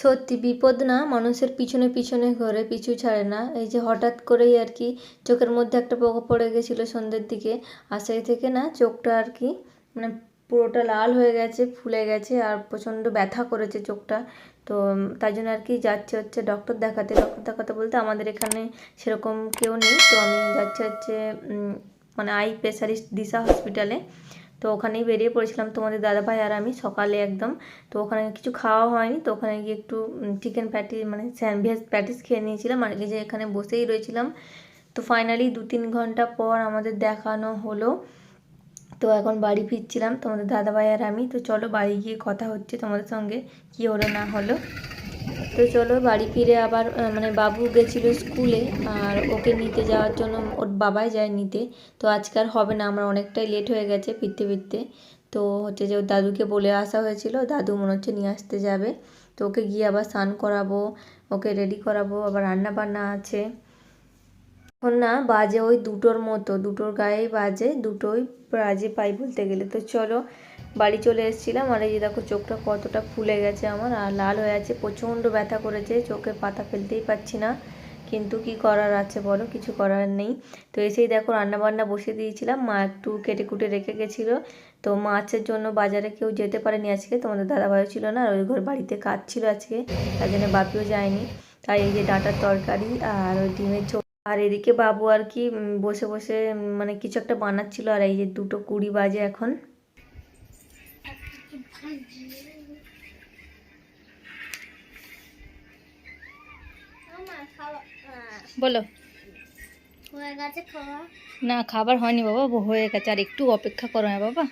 সত্যি, বিপদ না, মানুষের পিছনে পিছনে ঘরে পিছু ছাড়ে না। এই যে হঠাৎ করেই আর কি চোখের মধ্যে একটা পোকা পড়ে গেছিল সন্ধ্যের দিকে আর সেই থেকে না চোখটা আর কি মানে পুরোটা লাল হয়ে গেছে, ফুলে গেছে আর প্রচণ্ড ব্যথা করেছে চোখটা। তো তাই জন্য আর কি যাচ্ছে হচ্ছে ডক্টর দেখাতে। ডক্টর দেখাতে বলতে আমাদের এখানে সেরকম কেউ নেই। তো আমি যাচ্ছে হচ্ছে মানে আই স্পেশালিস্ট দিশা হসপিটালে তো ওখানেই বেরিয়ে পড়েছিলাম। তোমাদের দাদাভাই আর আমি সকালে একদম। তো ওখানে কিছু খাওয়া হয়নি, তো ওখানে গিয়ে একটু চিকেন প্যাটিস মানে ভেজ প্যাটিস খেয়ে নিয়েছিলাম। আর যে এখানে বসেই রয়েছিলাম। তো ফাইনালি দু তিন ঘণ্টা পর আমাদের দেখানো হলো। তো এখন বাড়ি ফিরছিলাম তোমাদের দাদাভাই আর আমি। তো চলো বাড়ি গিয়ে কথা হচ্ছে তোমাদের সঙ্গে, কি হলো না হলো। তো চলো বাড়ি ফিরে আবার মানে বাবু গেছিল স্কুলে আর ওকে নিতে যাওয়ার জন্য ওর বাবাই যায় নিতে। তো আজকে আর হবে না, আমার অনেকটাই লেট হয়ে গেছে ফিরতে ফিরতে। তো হচ্ছে যে ওর দাদুকে বলে আসা হয়েছিল, দাদু মনে হচ্ছে নিয়ে আসতে যাবে। তো ওকে গিয়ে আবার স্নান করাবো, ওকে রেডি করাবো, আবার রান্না বান্না আছে। এখন না বাজে ওই দুটোর মতো, দুটোর গায়েই বাজে, দুটোই বাজে পাই বলতে গেলে। তো চলো বাড়ি চলে এসেছিলাম আর এই যে দেখো চোখটা কতটা ফুলে গেছে আমার, আর লাল হয়ে আছে, প্রচণ্ড ব্যথা করেছে, চোখে পাতা ফেলতেই পাচ্ছি না। কিন্তু কি করার আছে বলো, কিছু করার নেই। তো এসেই দেখো রান্নাবান্না বসে দিয়েছিলাম, মা একটু কেটে কুটে রেখে গেছিল। তো মাছের জন্য বাজারে কেউ যেতে পারেনি আজকে তোমাদের দাদাভাইও ছিল না, আর ওই ঘর বাড়িতে কাজ ছিল আজকে, তার জন্য বাপিও যায়নি। তাই এই যে ডাঁটার তরকারি আর ওই ডিমের ঝোল আর এদিকে বাবু আর কি বসে বসে মানে কিছু একটা বানাচ্ছিল, আর এই যে দুটো কুড়ি বাজে এখন। বলো। না, খাবার হয়নি বাবা হয়ে গেছে, আর একটু অপেক্ষা করো হ্যাঁ বাবা।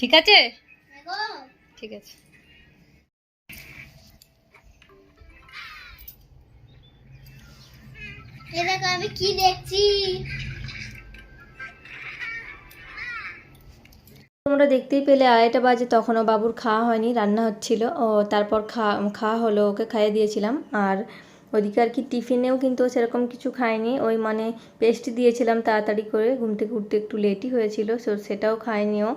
ঠিক আছে? ঠিক আছে। আমি কি দেখছি? তোমরা দেখতেই পেলে আড়াইটা বাজে, তখনও বাবুর খাওয়া হয়নি, রান্না হচ্ছিল। ও তারপর খাওয়া খাওয়া হলো, ওকে খাইয়ে দিয়েছিলাম। আর ওদিকে আর কি টিফিনেও কিন্তু সেরকম কিছু খায়নি। ওই মানে পেস্ট্রি দিয়েছিলাম তাড়াতাড়ি করে, ঘুম থেকে উঠতে একটু লেটই হয়েছিল, সো সেটাও খায়নি ও।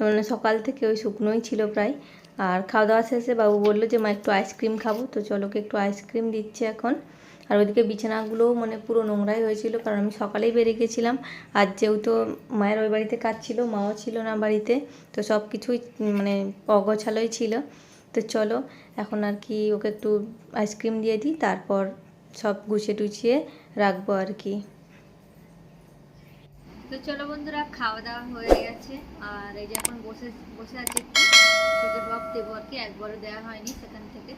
মানে সকাল থেকে ওই শুকনোই ছিল প্রায়। আর খাওয়া দাওয়া শেষে বাবু বলল যে, মা, একটু আইসক্রিম খাব। তো চলো, ওকে একটু আইসক্রিম দিচ্ছে এখন। আর ওইদিকে বিছানাগুলোও মানে পুরো নোংরাই হয়েছিল, কারণ আমি সকালেই বেরিয়ে গেছিলাম। আর যেহেতু মায়ের ওই বাড়িতে কাজ ছিল, মাও ছিল না বাড়িতে, তো সব কিছুই মানে অগোছালোই ছিল। তো চলো, এখন আর কি ওকে একটু আইসক্রিম দিয়ে দিই, তারপর সব গুছিয়ে টুছিয়ে রাখব আর কি। তো চলো বন্ধুরা, খাওয়া দাওয়া হয়ে গেছে। আর এই যে এখন বসে বসে আছি চোখের ড্রপ দেবো আর কি, একবারও দেওয়া হয়নি সেখান থেকে।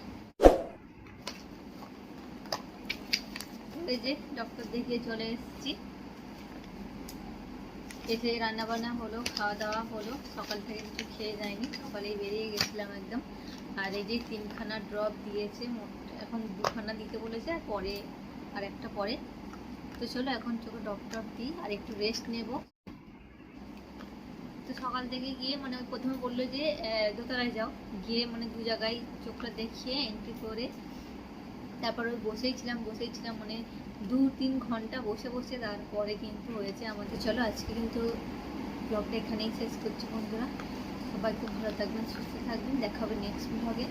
এই যে ডক্টর দেখিয়ে চলে এসেছি। এসে রান্না বান্না হলো খাওয়া দাওয়া হলো। সকাল থেকে কিছু খেয়ে যায়নি, সকালেই বেরিয়ে গেছিলাম একদম। আর এই যে তিনখানা ড্রপ দিয়েছে এখন দুখানা দিতে বলেছে, আর পরে, আর একটা পরে। তো চলো এখন চোখে ড্রপ দিই, আর একটু রেস্ট নেব। তো সকাল থেকে গিয়ে মানে প্রথমে বলল যে দোতলায় যাও। গিয়ে মানে দু জায়গায় চোখটা দেখিয়ে এন্ট্রি করে তারপর ওই বসেই ছিলাম বসেই ছিলাম মানে দু তিন ঘণ্টা বসে বসে তারপরে কিন্তু হয়েছে আমাদের। চলো আজকে কিন্তু ব্লগটা এখানেই শেষ করছি বন্ধুরা। সবাই খুব ভালো থাকবেন, সুস্থ থাকবেন। দেখা হবে নেক্সট ব্লগে